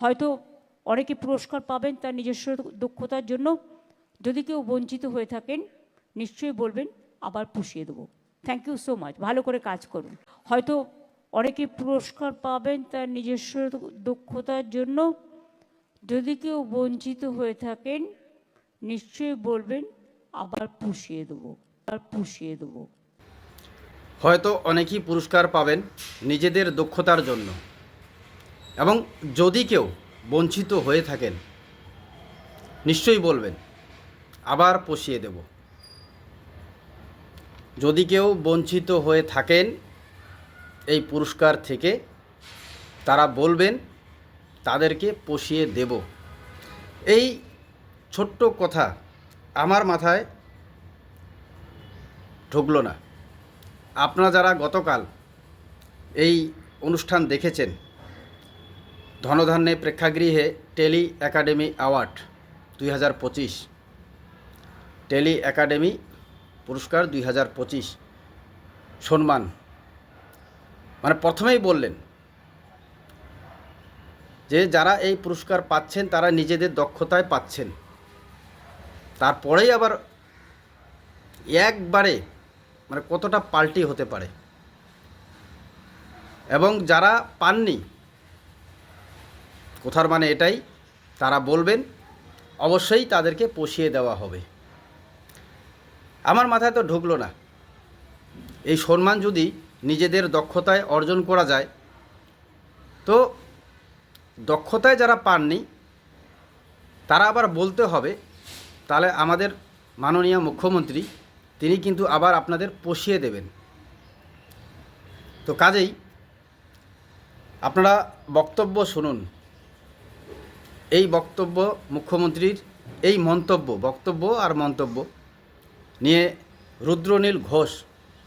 হয়তো অনেকে পুরস্কার পাবেন তার নিজস্ব দক্ষতার জন্য। যদি কেউ বঞ্চিত হয়ে থাকেন, নিশ্চয়ই বলবেন, আবার পুষিয়ে দেবো। থ্যাংক ইউ সো মাচ ভালো করে কাজ করুন। হয়তো অনেকে পুরস্কার পাবেন তার নিজস্ব দক্ষতার জন্য। যদি কেউ বঞ্চিত হয়ে থাকেন, নিশ্চয়ই বলবেন, আবার পুষিয়ে দেবো, আবার পুষিয়ে দেবো। হয়তো অনেকেই পুরস্কার পাবেন নিজেদের দক্ষতার জন্য। এবং যদি কেউ বঞ্চিত হয়ে থাকেন, নিশ্চয়ই বলবেন, আবার পশিয়ে দেব। যদি কেউ বঞ্চিত হয়ে থাকেন, এই পুরস্কার থেকে তারা বলবেন, তাদেরকে পশিয়ে দেব। এই ছোট্ট কথা আমার মাথায় ঢুকলো না। আপনারা যারা গতকাল এই অনুষ্ঠান দেখেছেন ধনধান্যে প্রেক্ষাগৃহে টেলি একাডেমি অ্যাওয়ার্ড দুই হাজার পঁচিশ। টেলি একাডেমি পুরস্কার দুই হাজার পঁচিশ। সম্মান। মানে প্রথমেই বললেন যে যারা এই পুরস্কার পাচ্ছেন, তারা নিজেদের দক্ষতায় পাচ্ছেন। তারপরেই আবার একবারে মানে কতটা পাল্টি হতে পারে। এবং যারা পাননি কোথার মানে এটাই, তারা বলবেন, অবশ্যই তাদেরকে পশিয়ে দেওয়া হবে। আমার মাথায় তো ঢুকলো না। এই সম্মান যদি নিজেদের দক্ষতায় অর্জন করা যায়, তো দক্ষতায় যারা পাননি, তারা আবার বলতে হবে, তাহলে আমাদের মাননীয় মুখ্যমন্ত্রী, তিনি কিন্তু আবার আপনাদের পশিয়ে দেবেন। তো কাজেই আপনারা বক্তব্য শুনুন। এই বক্তব্য মুখ্যমন্ত্রীর এই মন্তব্য, বক্তব্য আর মন্তব্য নিয়ে রুদ্রনীল ঘোষ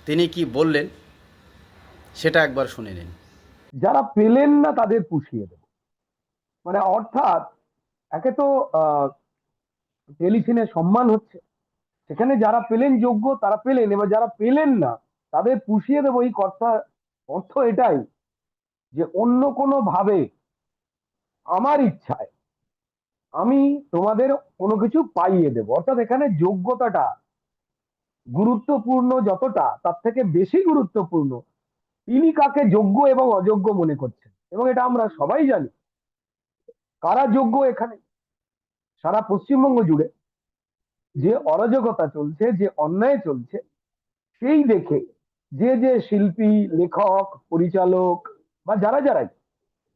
তিনি কি বললেন সেটা একবার শুনে নিন। যারা পেলেন না তাদের পুষিয়ে দেব। মানে অর্থাৎ একে তো টেলিফিনে সম্মান হচ্ছে। সেখানে যারা পেলেন যোগ্য তারা পেলেন, এবার যারা পেলেন না তাদের পুষিয়ে দেবো এই কথা, অর্থ এটাই যে অন্য কোনো ভাবে আমার ইচ্ছায় আমি তোমাদের কোনো কিছু পাইয়ে দেব। অর্থাৎ এখানে যোগ্যতাটা গুরুত্বপূর্ণ যতটা, তার থেকে বেশি গুরুত্বপূর্ণ। তিনি কাকে যোগ্য এবং অযোগ্য মনে করছেন? এবং এটা আমরা সবাই জানি। কারা যোগ্য এখানে? সারা পশ্চিমবঙ্গ জুড়ে যে অরাজকতা চলছে, যে অন্যায় চলছে, সেই দেখে যে যে শিল্পী, লেখক, পরিচালক বা যারা যারাই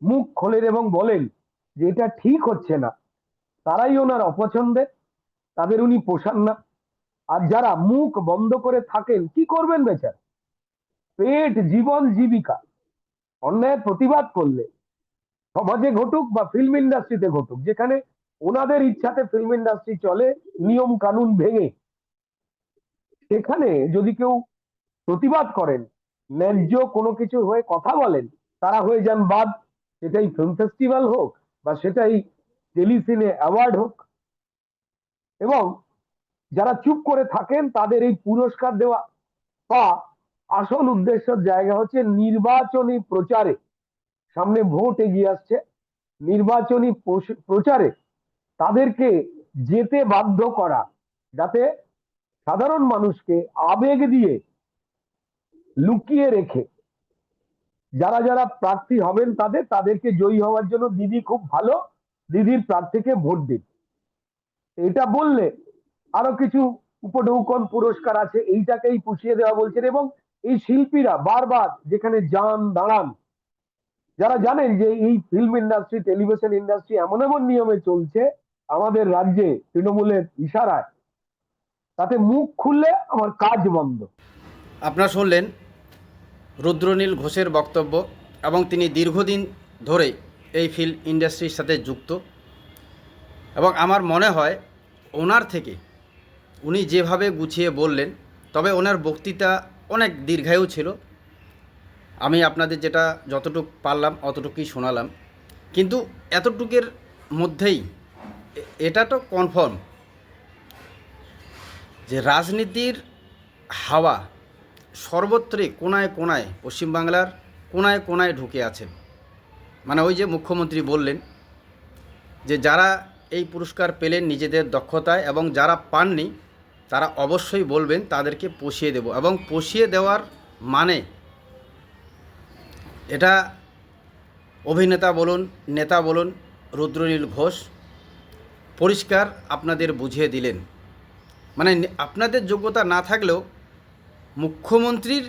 মুখ খোলেন এবং বলেন যে এটা ঠিক হচ্ছে না তারাই ওনার অপছন্দের তাদের উনি পোষান না। আর যারা মুখ বন্ধ করে থাকেন, কি করবেন বেচার? পেট, জীবন, জীবিকা। অন্যায়ের প্রতিবাদ করলে, সমাজে ঘটুক বা ফিল্ম ইন্ডাস্ট্রিতে ঘটুক, যেখানে ওনাদের ইচ্ছাতে ফিল্ম ইন্ডাস্ট্রি চলে, নিয়ম কানুন ভেঙে। সেখানে যদি কেউ প্রতিবাদ করেন, ন্যায্য কোনো কিছু হয়ে কথা বলেন, তারা হয়ে যান বাদ। সেটাই ফিল্ম ফেস্টিভ্যাল হোক বা সেটাই টেলিসিনে অ্যাওয়ার্ড হোক, এবং যারা চুপ করে থাকেন, তাদের এই পুরস্কার দেওয়া বা আসল উদ্দেশ্যের জায়গা হচ্ছে নির্বাচনী প্রচারে। সামনে ভোট এগিয়ে আসছে। নির্বাচনী প্রচারে তাদেরকে যেতে বাধ্য করা, যাতে সাধারণ মানুষকে আবেগ দিয়ে লুকিয়ে রেখে যারা যারা প্রার্থী হবেন তাদের, তাদেরকে জয়ী হওয়ার জন্য দিদি খুব ভালো। দিদির প্রার্থীকে ভোট দিন। এটা বললে আরও কিছু উপঢৌকন পুরস্কার আছে, এইটাকেই পুষিয়ে দেওয়া বলছেন এবং এই শিল্পীরা বারবার যেখানে যান, দাঁড়ান, যারা জানেন যে এই ফিল্ম ইন্ডাস্ট্রি টেলিভিশন ইন্ডাস্ট্রি এমন এমন নিয়মে চলছে, আমাদের রাজ্যে তৃণমূলের ইশারায়, তাতে মুখ খুললে আমার কাজ বন্ধ। আপনারা শুনলেন রুদ্রনীল ঘোষের বক্তব্য এবং তিনি দীর্ঘদিন ধরে এই ফিল্ম ইন্ডাস্ট্রির সাথে যুক্ত। এবং আমার মনে হয় ওনার থেকে উনি যেভাবে গুছিয়ে বললেন, তবে ওনার বক্তৃতা অনেক দীর্ঘায়ু ছিল। আমি আপনাদের যেটা যতটুকু পারলাম অতটুকুই শোনালাম। কিন্তু এতটুকের মধ্যেই এটা তো কনফার্ম যে রাজনীতির হাওয়া সর্বত্রই কোনায় কোনায় পশ্চিমবাংলার কোনায় কোনায় ঢুকে আছে। মানে ওই যে মুখ্যমন্ত্রী বললেন যে যারা এই পুরস্কার পেলেন নিজেদের দক্ষতায় এবং যারা পাননি, তারা অবশ্যই বলবেন তাদেরকে পুষিয়ে দেব। এবং পুষিয়ে দেওয়ার মানে এটা অভিনেতা বলুন, নেতা বলুন, রুদ্রনীল ঘোষ পরিষ্কার আপনাদের বুঝিয়ে দিলেন। মানে আপনাদের যোগ্যতা না থাকলেও মুখ্যমন্ত্রীর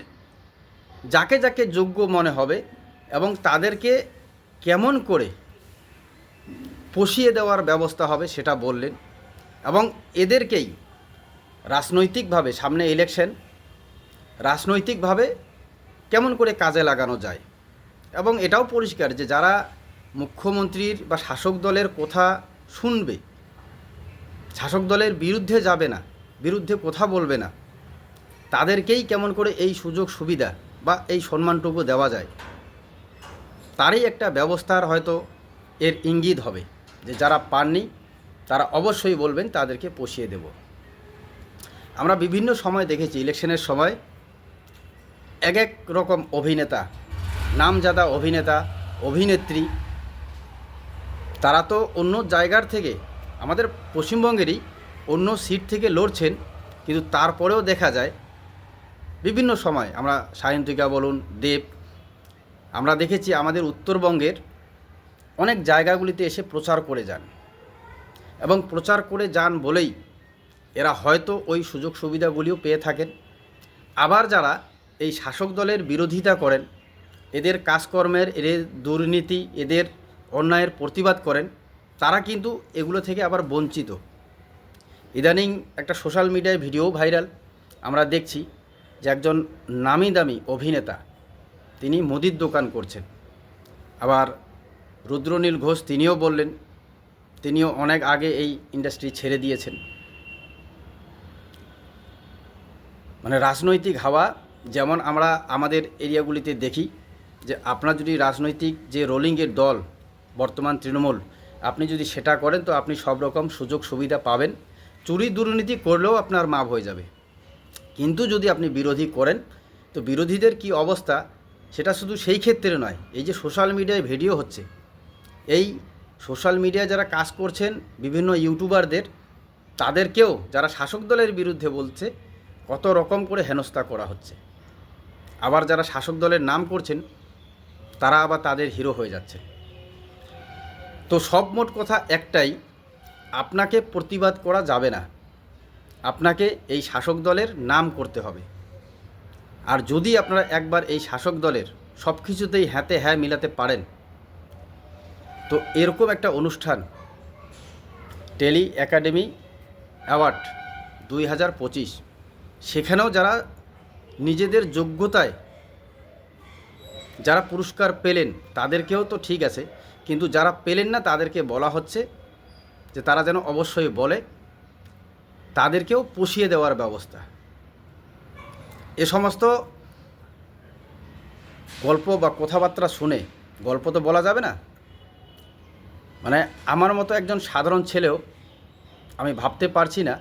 যাকে যাকে যোগ্য মনে হবে এবং তাদেরকে কেমন করে পুষিয়ে দেওয়ার ব্যবস্থা হবে সেটা বললেন এবং এদেরকেই রাজনৈতিকভাবে সামনে ইলেকশন রাজনৈতিকভাবে কেমন করে কাজে লাগানো যায় এবং এটাও পরিষ্কার যে যারা মুখ্যমন্ত্রীর বা শাসক দলের কথা শুনবে, শাসক দলের বিরুদ্ধে যাবে না, বিরুদ্ধে কথা বলবে না, তাদেরকেই কেমন করে এই সুযোগ সুবিধা বা এই সম্মানটুকু দেওয়া যায়। তারই একটা ব্যবস্থার হয়তো এর ইঙ্গিত হবে যে যারা পাননি, তারা অবশ্যই বলবেন তাদেরকে পুষিয়ে দেব। আমরা বিভিন্ন সময় দেখেছি, ইলেকশনের সময় এক এক রকম অভিনেতা, নামজাদা অভিনেতা, অভিনেত্রী, তারা তো অন্য জায়গার থেকে, আমাদের পশ্চিমবঙ্গেরই অন্য সিট থেকে লড়ছেন, কিন্তু তারপরেও দেখা যায়, বিভিন্ন সময় আমরা সায়ন্তিকা বলুন, দেব আমরা দেখেছি আমাদের উত্তরবঙ্গের অনেক জায়গাগুলিতে এসে প্রচার করে যান এবং প্রচার করে যান বলেই এরা হয়তো ওই সুযোগ সুবিধাগুলিও পেয়ে থাকেন। আবার যারা এই শাসক দলের বিরোধিতা করেন, এদের কাজকর্মের, এদের দুর্নীতি, এদের অন্যায়ের প্রতিবাদ করেন, তারা কিন্তু এগুলো থেকে আবার বঞ্চিত। ইদানিং একটা সোশ্যাল মিডিয়ায় ভিডিও ভাইরাল, আমরা দেখছি যে একজন নামি দামি অভিনেতা তিনি মুদির দোকান করছেন। আবার রুদ্রনীল ঘোষ তিনিও বললেন, তিনিও অনেক আগে এই ইন্ডাস্ট্রি ছেড়ে দিয়েছেন। মানে রাজনৈতিক হাওয়া যেমন আমরা আমাদের এরিয়াগুলিতে দেখি, যে আপনার যদি রাজনৈতিক যে রোলিংয়ের দল, বর্তমান তৃণমূল, আপনি যদি সেটা করেন তো আপনি সব রকম সুযোগ সুবিধা পাবেন। চুরি দুর্নীতি করলেও আপনার মাপ হয়ে যাবে। কিন্তু যদি আপনি বিরোধী করেন, তো বিরোধীদের কি অবস্থা? সেটা শুধু সেই ক্ষেত্রে নয়, এই যে সোশ্যাল মিডিয়ায় ভিডিও হচ্ছে, এই সোশ্যাল মিডিয়ায় যারা কাজ করছেন বিভিন্ন ইউটিউবারদের তাদেরকেও যারা শাসক দলের বিরুদ্ধে বলছে, কত রকম করে হেনস্থা করা হচ্ছে। আবার যারা শাসক দলের নাম করছেন, তারা আবার তাদের হিরো হয়ে যাচ্ছে। তো সব মোট কথা একটাই, আপনাকে প্রতিবাদ করা যাবে না। আপনাকে এই শাসক দলের নাম করতে হবে। আর যদি আপনারা একবার এই শাসক দলের সব কিছুতেই হ্যাঁতে হ্যাঁ মিলাতে পারেন, তো এরকম একটা অনুষ্ঠান, টেলি একাডেমি অ্যাওয়ার্ড দুই হাজার পঁচিশ, সেখানেও যারা নিজেদের যোগ্যতায় যারা পুরস্কার পেলেন, তাদেরকেও তো ঠিক আছে, কিন্তু যারা পেলেন না তাদেরকে বলা হচ্ছে যে তারা যেন অবশ্যই বলে, তাদেরকেও পুষিয়ে দেওয়ার ব্যবস্থা। এ সমস্ত গল্প বা কথাবার্তা শুনে, গল্প তো বলা যাবে না। মানে আমার মতো একজন সাধারণ ছেলেও আমি ভাবতে পারছি না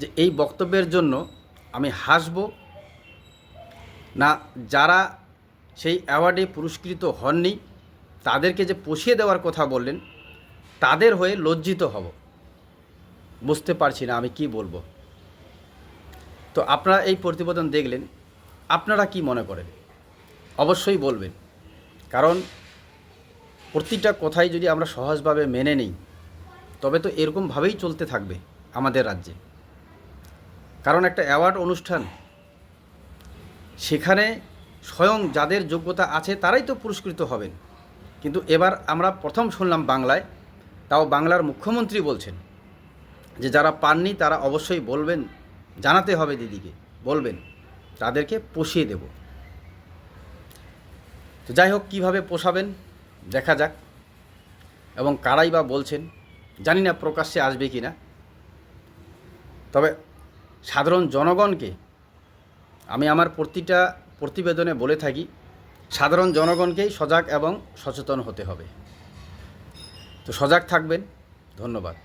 যে এই বক্তব্যের জন্য আমি হাসব না, যারা সেই অ্যাওয়ার্ডে পুরস্কৃত হননি, তাদেরকে যে পুষিয়ে দেওয়ার কথা বললেন, তাদের হয়ে লজ্জিত হব। বুঝতে পারছি না আমি কি বলব। তো আপনারা এই প্রতিবেদন দেখলেন, আপনারা কি মনে করেন? অবশ্যই বলবেন। কারণ প্রতিটা কথাই যদি আমরা সহজভাবে মেনে নিই, তবে তো এরকমভাবেই চলতে থাকবে আমাদের রাজ্যে। কারণ একটা অ্যাওয়ার্ড অনুষ্ঠান, সেখানে স্বয়ং যাদের যোগ্যতা আছে তারাই তো পুরস্কৃত হবেন। কিন্তু এবার আমরা প্রথম শুনলাম বাংলায়, তাও বাংলার মুখ্যমন্ত্রী বলছেন যে যারা পাননি তারা অবশ্যই বলবেন জানাতে হবে দিদিকে, বলবেন, তাদেরকে পোষিয়ে দেব। তো যাই হোক, কীভাবে পোষাবেন, দেখা যাক। এবং কারাই বা বলছেন, জানি না প্রকাশ্যে আসবে কি না তবে সাধারণ জনগণকে আমি আমার প্রতিটা প্রতিবেদনে বলে থাকি, সাধারণ জনগণকেই সজাগ এবং সচেতন হতে হবে। তো সজাগ থাকবেন, ধন্যবাদ।